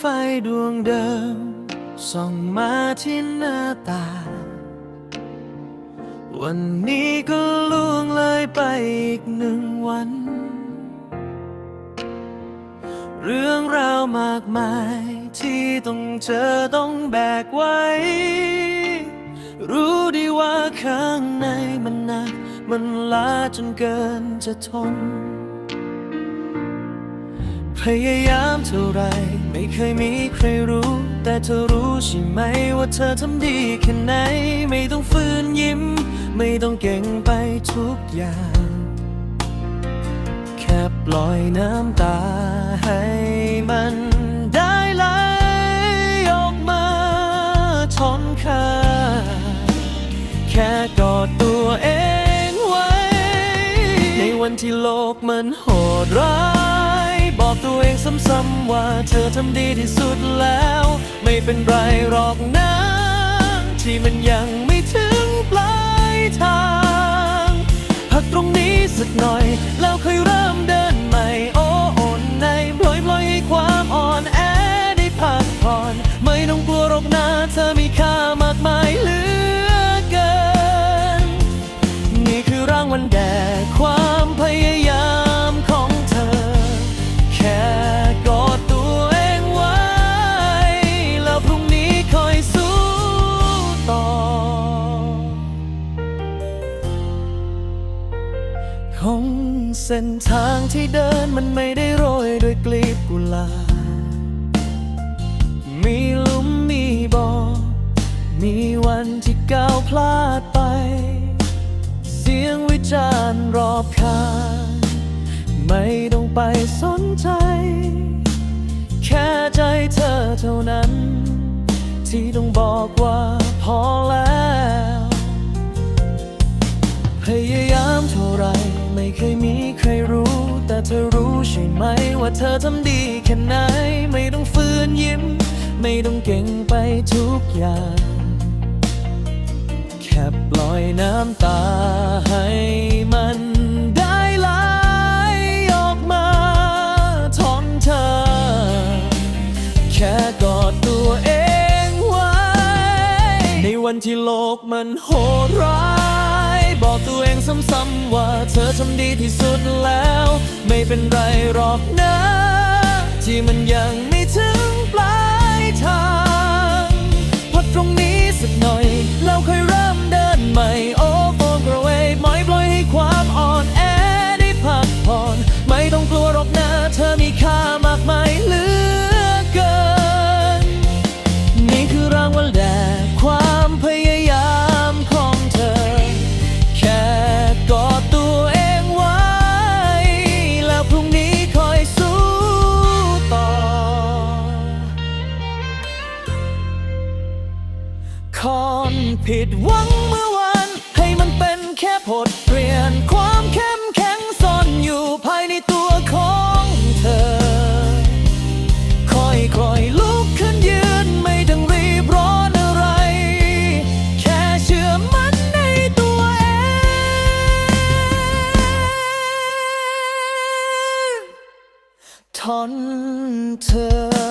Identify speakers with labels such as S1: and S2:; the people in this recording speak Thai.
S1: ไฟดวงเดิม ส่องมาที่หน้าตา วันนี้ก็ล่วงเลยไปอีกหนึ่งวัน เรื่องราวมากมายที่ต้องเจอต้องแบกไว้ รู้ดีว่าข้างในมันหนัก มันล้าจนเกินจะทน พยายามเท่าไร ไม่เคยมีใครรู้ แต่เธอรู้ใช่ไหมว่าเธอทำดีแค่ไหน ไม่ต้องฝืนยิ้ม ไม่ต้องเก่งไปทุกอย่าง แค่ปล่อยน้ำตาให้มันได้ไหลออกมาทนค่าแค่กอดตัวเองไว้ ในวันที่โลกมันโหดร้าย บอกตัวเองซ้ำๆว่าเธอทำดีที่สุดแล้ว ไม่เป็นไรหรอกนะ ที่มันยังไม่ถึงปลายทาง พักตรงนี้สักหน่อย แล้วค่อยเริ่มเดินใหม่โอ้โอนในปล่อยปล่อยให้ความอ่อนแอได้พักผ่อน ไม่ต้องกลัวหรอกนะเธอมีค่า คงเส้นทางที่เดินมันไม่ได้โรยด้วยกลีบกุหลาบมีลุมมีบ่อมีวันที่ก้าวพลาดไป เสียงวิจารณ์รอบข้างไม่ต้องไปสนใจ แค่ใจเธอเท่านั้น ที่ต้องบอกว่าพอแล้วพยาย เคยมีใครรู้ แต่เธอรู้ใช่ไหม ว่าเธอทำดีแค่ไหน ไม่ต้องฝืนยิ้ม ไม่ต้องเก่งไปทุกอย่าง แค่ปล่อยน้ำตาให้มันได้ไหลออกมาทอนเธอ แค่กอดตัวเองไว้ ในวันที่โลกมันโหดร้าย บอกตัวเองซ้ำๆว่าเธอทำดีที่สุดแล้ว ไม่เป็นไรหรอกนะ ที่มันยังไม่ถึง ดหวังเมื่อวานให้มันเป็นแค่บทเรียน ความเข้มแข็งซ่อนอยู่ภายในตัวของเธอค่อยลุกขึ้นยืนไม่ต้องรีบร้อนอะไร แค่เชื่อมันในตัวเอง ทนเธอ